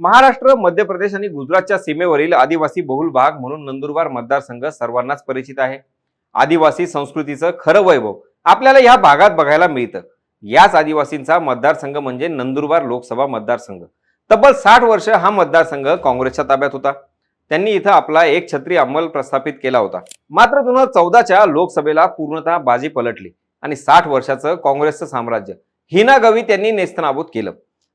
महाराष्ट्र मध्य प्रदेश आणि गुजरातच्या सीमेवरील आदिवासी बहुल भाग म्हणून नंदुरबार मतदारसंघ सर्वांनाच परिचित आहे. आदिवासी संस्कृतीचं खरं वैभव आपल्याला या भागात बघायला मिळतं. याच आदिवासींचा मतदारसंघ म्हणजे नंदुरबार लोकसभा मतदारसंघ. तब्बल साठ वर्ष हा मतदारसंघ काँग्रेसच्या ताब्यात होता. त्यांनी इथं आपला एक छत्री अंमल प्रस्थापित केला होता. मात्र दोन हजार चौदाच्या लोकसभेला पूर्णतः बाजी पलटली आणि साठ वर्षाचं काँग्रेसचं साम्राज्य हिनागवी त्यांनी नेस्तनाबूत केलं.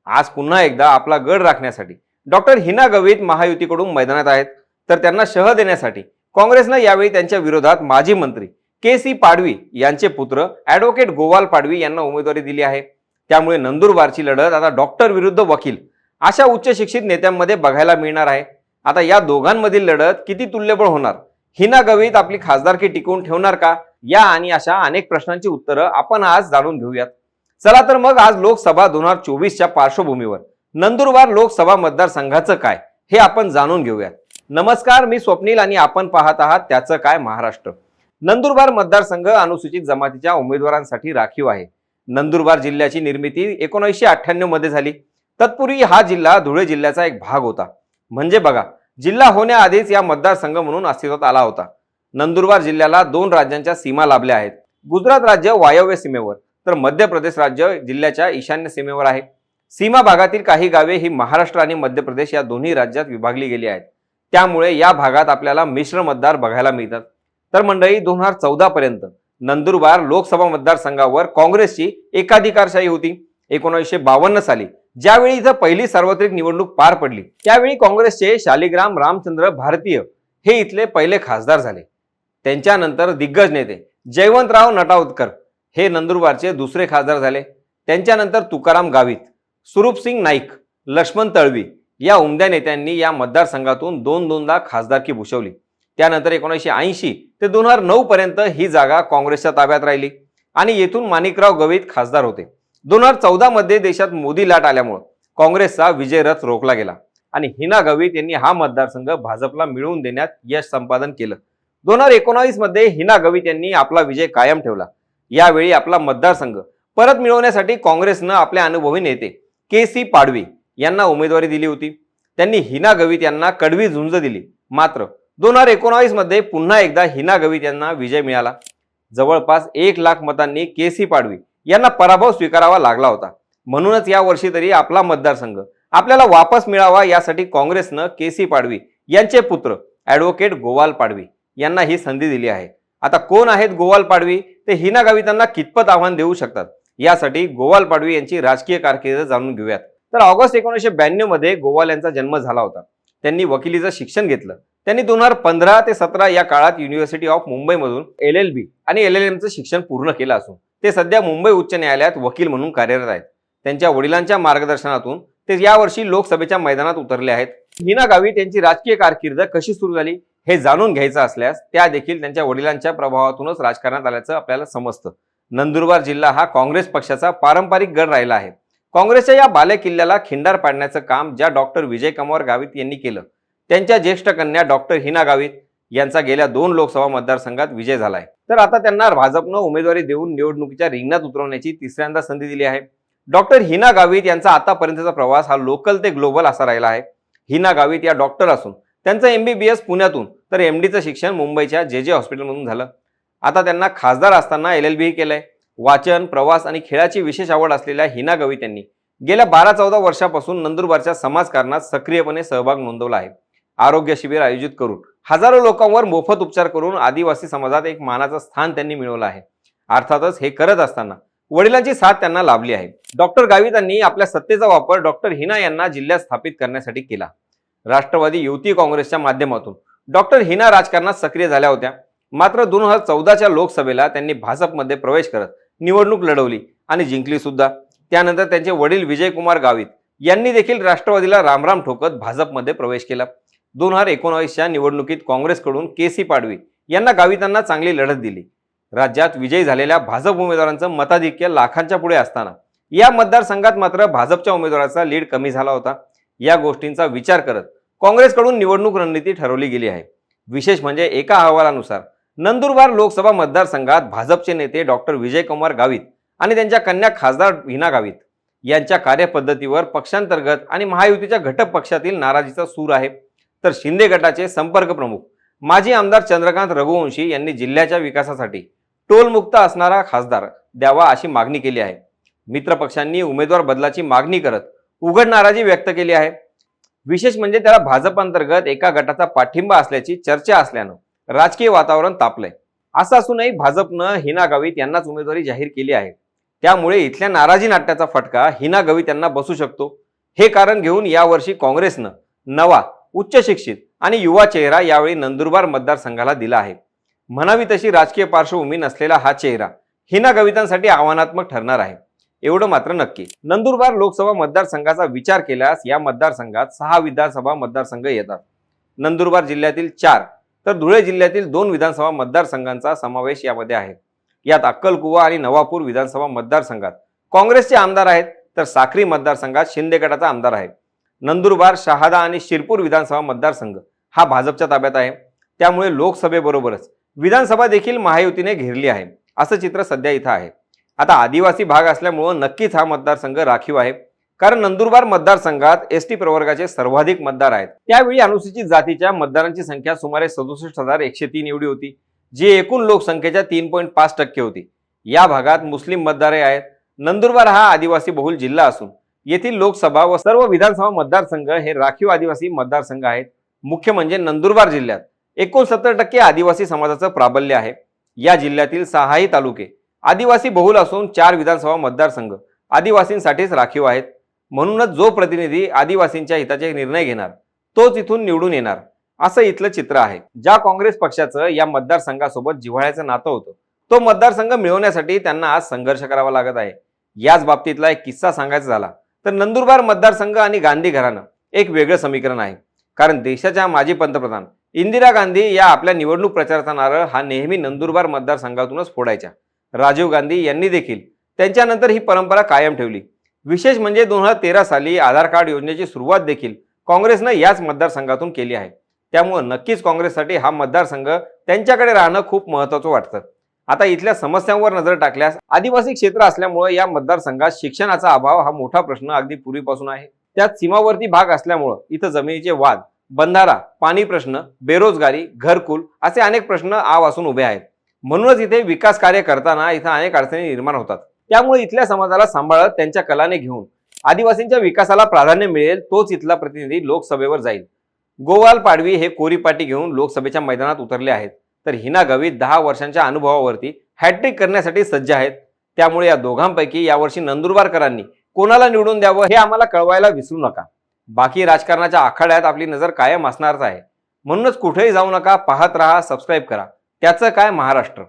आज पुन्हा एकदा आपला गड राखण्यासाठी. डॉक्टर हिना गवित महायुतीकडून मैदानात आहेत. तर त्यांना शह देण्यासाठी काँग्रेसनं यावेळी त्यांच्या विरोधात माजी मंत्री के सी पाडवी यांचे पुत्र ॲडव्होकेट गोवाल पाडवी यांना उमेदवारी दिली आहे. त्यामुळे नंदुरबारची लढत आता डॉक्टर विरुद्ध वकील अशा उच्च शिक्षित नेत्यांमध्ये बघायला मिळणार आहे. आता या दोघांमधील लढत किती तुल्यबळ होणार? हिना गवित आपली खासदारकी टिकवून ठेवणार का? या आणि अशा अनेक प्रश्नांची उत्तरं आपण आज जाणून घेऊयात. चला तर मग आज लोकसभा दोन हजार चोवीसच्या पार्श्वभूमीवर नंदुरबार लोकसभा मतदारसंघाचं काय हे आपण जाणून घेऊयात. नमस्कार मी स्वप्नील आणि आपण पाहत आहात त्याचं काय महाराष्ट्र. नंदुरबार मतदारसंघ अनुसूचित जमातीच्या उमेदवारांसाठी राखीव आहे. नंदुरबार जिल्ह्याची निर्मिती एकोणीसशे अठ्ठ्याण्णवमध्ये झाली. तत्पूर्वी हा जिल्हा धुळे जिल्ह्याचा एक भाग होता. म्हणजे बघा जिल्हा होण्याआधीच या मतदारसंघ म्हणून अस्तित्वात आला होता. नंदुरबार जिल्ह्याला दोन राज्यांच्या सीमा लाभल्या आहेत. गुजरात राज्य वायव्य सीमेवर. तर मध्य प्रदेश राज्य जिल्ह्याच्या ईशान्य सीमेवर आहे. सीमा भागातील काही गावे ही महाराष्ट्र आणि मध्य प्रदेश या दोन्ही राज्यात विभागली गेली आहेत. त्यामुळे या भागात आपल्याला मिश्र मतदार बघायला मिळतात. तर मंडळी दोन हजार चौदा पर्यंत नंदुरबार लोकसभा मतदारसंघावर काँग्रेसची एकाधिकारशाही होती. एकोणीसशे बावन्न साली ज्यावेळी इथं पहिली सार्वत्रिक निवडणूक पार पडली त्यावेळी काँग्रेसचे शालिग्राम रामचंद्र भारतीय हे इथले पहिले खासदार झाले. त्यांच्यानंतर दिग्गज नेते जयवंतराव नटावतकर हे नंदुरबारचे दुसरे खासदार झाले. त्यांच्यानंतर तुकाराम गावित सुरूपसिंग नाईक लक्ष्मण तळवी या उमद्या नेत्यांनी या मतदारसंघातून दोन दोनदा खासदारकी भूषवली. त्यानंतर एकोणीसशे ऐंशी ते दोन हजार नऊ पर्यंत ही जागा काँग्रेसच्या ताब्यात राहिली आणि येथून माणिकराव गवित खासदार होते. दोन हजार चौदा मध्ये देशात मोदी लाट आल्यामुळं काँग्रेसचा विजय रथ रोखला गेला आणि हिना गवित यांनी हा मतदारसंघ भाजपला मिळवून देण्यात यश संपादन केलं. दोन हजार एकोणावीसमध्ये हिना गवित यांनी आपला विजय कायम ठेवला. यावेळी आपला मतदारसंघ परत मिळवण्यासाठी काँग्रेसनं आपल्या अनुभवी नेते के सी पाडवी यांना उमेदवारी दिली होती. त्यांनी हिना गवित यांना कडवी झुंज दिली. मात्र दोन हजार एकोणावीसमध्ये पुन्हा एकदा हिना गवित यांना विजय मिळाला. जवळपास एक लाख मतांनी के सी पाडवी यांना पराभव स्वीकारावा लागला होता. म्हणूनच या वर्षी तरी आपला मतदारसंघ आपल्याला वापस मिळावा यासाठी काँग्रेसनं के सी पाडवी यांचे पुत्र ॲडव्होकेट गोवाल पाडवी यांना ही संधी दिली आहे. आता कोण आहेत गोवाल पाडवी? ते हिना गावितांना कितपत आव्हान देऊ शकतात? यासाठी गोवाल पाडवी यांची राजकीय कारकीर्द जाणून घेऊयात. तर ऑगस्ट एकोणीसशे ब्याण्णवमध्ये गोवाल यांचा जन्म झाला होता. त्यांनी वकिलीचं शिक्षण घेतलं. त्यांनी दोन हजार पंधरा ते सतरा या काळात युनिव्हर्सिटी ऑफ मुंबईमधून एल एल बी आणि एल एल एमचं शिक्षण पूर्ण केलं असून ते सध्या मुंबई उच्च न्यायालयात वकील म्हणून कार्यरत आहेत. त्यांच्या वडिलांच्या मार्गदर्शनातून ते यावर्षी लोकसभेच्या मैदानात उतरले आहेत. हिना गावित यांची राजकीय कारकीर्द कशी सुरू झाली हे जाणून घ्यायचं असल्यास त्या देखील त्यांच्या वडिलांच्या प्रभावातूनच राजकारणात आल्याचं आपल्याला समजतं. नंदुरबार जिल्हा हा काँग्रेस पक्षाचा पारंपरिक गड राहिला आहे. काँग्रेसच्या या बालेकिल्ल्याला खिंडार पाडण्याचं काम ज्या डॉक्टर विजय कमवार गावित यांनी केलं त्यांच्या ज्येष्ठ कन्या डॉक्टर हिना गावित यांचा गेल्या दोन लोकसभा मतदारसंघात विजय झालाय. तर आता त्यांना भाजपनं उमेदवारी देऊन निवडणुकीच्या रिंगणात उतरवण्याची तिसऱ्यांदा संधी दिली आहे. डॉक्टर हिना गावित यांचा आतापर्यंतचा प्रवास हा लोकल ते ग्लोबल असा राहिला आहे. हिना गावित या डॉक्टर असून त्यांचं एस पुण्यातून तर एम डीचं शिक्षण मुंबईच्या जे जे हॉस्पिटलमधून झालं. आता त्यांना खासदार असताना एल एल बी केलंय. वाचन प्रवास आणि खेळाची विशेष आवड असलेल्या हिना गवित यांनी गेल्या बारा चौदा वर्षापासून नंदुरबारच्या समाजकारणात सक्रियपणे सहभाग नोंदवला आहे. आरोग्य शिबिर आयोजित करून हजारो लोकांवर मोफत उपचार करून आदिवासी समाजात एक मानाचं स्थान त्यांनी मिळवलं आहे. अर्थातच हे करत असताना वडिलांची साथ त्यांना लाभली आहे. डॉक्टर गावितांनी आपल्या सत्तेचा वापर डॉक्टर हिना यांना जिल्ह्यात स्थापित करण्यासाठी केला. राष्ट्रवादी युवती काँग्रेसच्या माध्यमातून. डॉक्टर हिना राजकारणात सक्रिय झाल्या होत्या. मात्र दोन हजार चौदाच्या लोकसभेला त्यांनी भाजपमध्ये प्रवेश करत निवडणूक लढवली आणि जिंकली सुद्धा. त्यानंतर त्यांचे वडील विजयकुमार गावित यांनी देखील राष्ट्रवादीला रामराम ठोकत भाजपमध्ये प्रवेश केला. दोन हजार एकोणावीसच्या निवडणुकीत काँग्रेसकडून के सी पाडवी यांना गावितांना चांगली लढत दिली. राज्यात विजयी झालेल्या भाजप उमेदवारांचं मताधिक्य लाखांच्या पुढे असताना. या मतदारसंघात मात्र भाजपच्या उमेदवाराचा लीड कमी झाला होता. या गोष्टींचा विचार करत काँग्रेसकडून निवडणूक रणनीती ठरवली गेली आहे. विशेष म्हणजे एका अहवालानुसार नंदुरबार लोकसभा मतदारसंघात भाजपचे नेते डॉक्टर विजयकुमार गावित आणि त्यांच्या कन्या खासदार हिना गावित यांच्या कार्यपद्धतीवर पक्षांतर्गत आणि महायुतीच्या घटक पक्षातील नाराजीचा सूर आहे. तर शिंदे गटाचे संपर्क प्रमुख माजी आमदार चंद्रकांत रघुवंशी यांनी जिल्ह्याच्या विकासासाठी टोलमुक्त असणारा खासदार द्यावा अशी मागणी केली आहे. मित्र पक्षांनी उमेदवार बदलाची मागणी करत उघड नाराजी व्यक्त केली आहे. विशेष म्हणजे त्याला भाजप अंतर्गत एका गटाचा पाठिंबा असल्याची चर्चा असल्यानं राजकीय वातावरण तापलंय. असं असूनही भाजपनं हिना गावित यांनाच उमेदवारी जाहीर केली आहे. त्यामुळे इथल्या नाराजी नाट्याचा फटका हिना गवित यांना बसू शकतो. हे कारण घेऊन यावर्षी काँग्रेसनं नवा उच्च शिक्षित आणि युवा चेहरा यावेळी नंदुरबार मतदारसंघाला दिला आहे. म्हणावी तशी राजकीय पार्श्वभूमी नसलेला हा चेहरा हिना कवितांसाठी आव्हानात्मक ठरणार आहे. एवढं मात्र नक्की. नंदुरबार लोकसभा मतदारसंघाचा विचार केल्यास या मतदारसंघात सहा विधानसभा मतदारसंघ येतात. नंदुरबार जिल्ह्यातील चार तर धुळे जिल्ह्यातील दोन विधानसभा मतदारसंघांचा समावेश यामध्ये आहे. यात अक्कलकुवा आणि नवापूर विधानसभा मतदारसंघात काँग्रेसचे आमदार आहेत तर साक्री मतदारसंघात शिंदे गटाचा आमदार आहे. नंदुरबार शहादा आणि शिरपूर विधानसभा मतदारसंघ हा भाजपच्या ताब्यात आहे. त्यामुळे लोकसभेबरोबरच विधानसभा देखील महायुतीने घेरली आहे. असं चित्र सध्या इथं आहे. आता आदिवासी भाग असल्यामुळं नक्कीच हा मतदारसंघ राखीव आहे. कारण नंदुरबार मतदारसंघात एस टी प्रवर्गाचे सर्वाधिक मतदार आहेत. त्यावेळी अनुसूचित जातीच्या मतदारांची संख्या सुमारे सदुसष्ट हजार एकशे तीन एवढी होती जी एकूण लोकसंख्येच्या तीन पॉईंट पाच टक्के होती. या भागात मुस्लिम मतदारे आहेत. नंदुरबार हा आदिवासी बहुल जिल्हा असून येथील लोकसभा व सर्व विधानसभा मतदारसंघ हे राखीव आदिवासी मतदारसंघ आहेत. मुख्य म्हणजे नंदुरबार जिल्ह्यात. एकोणसत्तर टक्के आदिवासी समाजाचं प्राबल्य आहे. या जिल्ह्यातील सहाही तालुके आदिवासी बहुल असून चार विधानसभा मतदारसंघ आदिवासींसाठीच राखीव आहेत. म्हणूनच जो प्रतिनिधी आदिवासींच्या हिताचे निर्णय घेणार तोच इथून निवडून येणार असं इथलं चित्र आहे. ज्या काँग्रेस पक्षाचं या मतदारसंघासोबत जिव्हाळ्याचं नातं होतं तो मतदारसंघ मिळवण्यासाठी त्यांना आज संघर्ष करावा लागत आहे. याच बाबतीतला एक किस्सा सांगायचा झाला तर नंदुरबार मतदारसंघ आणि गांधी घराणं एक वेगळं समीकरण आहे. कारण देशाच्या माजी पंतप्रधान इंदिरा गांधी या आपल्या निवडणूक प्रचाराचा नारळ हा नेहमी नंदुरबार मतदारसंघातूनच फोडायच्या राजीव गांधी यांनी देखील त्यांच्यानंतर ही परंपरा कायम ठेवली. विशेष म्हणजे दोन हजार तेरा साली आधार कार्ड योजनेची सुरुवात देखील काँग्रेसनं याच मतदारसंघातून केली आहे. त्यामुळं नक्कीच काँग्रेससाठी हा मतदारसंघ त्यांच्याकडे राहणं खूप महत्त्वाचं वाटतं. आता इथल्या समस्यांवर नजर टाकल्यास आदिवासी क्षेत्र असल्यामुळे या मतदारसंघात शिक्षणाचा अभाव हा मोठा प्रश्न अगदी पूर्वीपासून आहे. त्यात सीमावर्ती भाग असल्यामुळं इथं जमिनीचे वाद बंधारा पाणी प्रश्न बेरोजगारी घरकुल असे अनेक प्रश्न आव असून उभे आहेत. म्हणूनच इथे विकास कार्य करताना इथं अनेक अडचणी निर्माण होतात. त्यामुळे इथल्या समाजाला सांभाळत त्यांच्या कलाने घेऊन आदिवासींच्या विकासाला प्राधान्य मिळेल तोच इथला प्रतिनिधी लोकसभेवर जाईल. गोवाल पाडवी हे कोरी पाटी घेऊन लोकसभेच्या मैदानात उतरले आहेत. तर हिना गवित दहा वर्षांच्या अनुभवावरती हॅट्रिक करण्यासाठी सज्ज आहेत. त्यामुळे या दोघांपैकी यावर्षी नंदुरबारकरांनी कोणाला निवडून द्यावं हे आम्हाला कळवायला विसरू नका. बाकी राजकारणाच्या आखाड्यात आपली नजर कायम असणारच आहे. म्हणूनच कुठेही जाऊ नका पाहत राहा सबस्क्राईब करा. त्याचं काय महाराष्ट्र?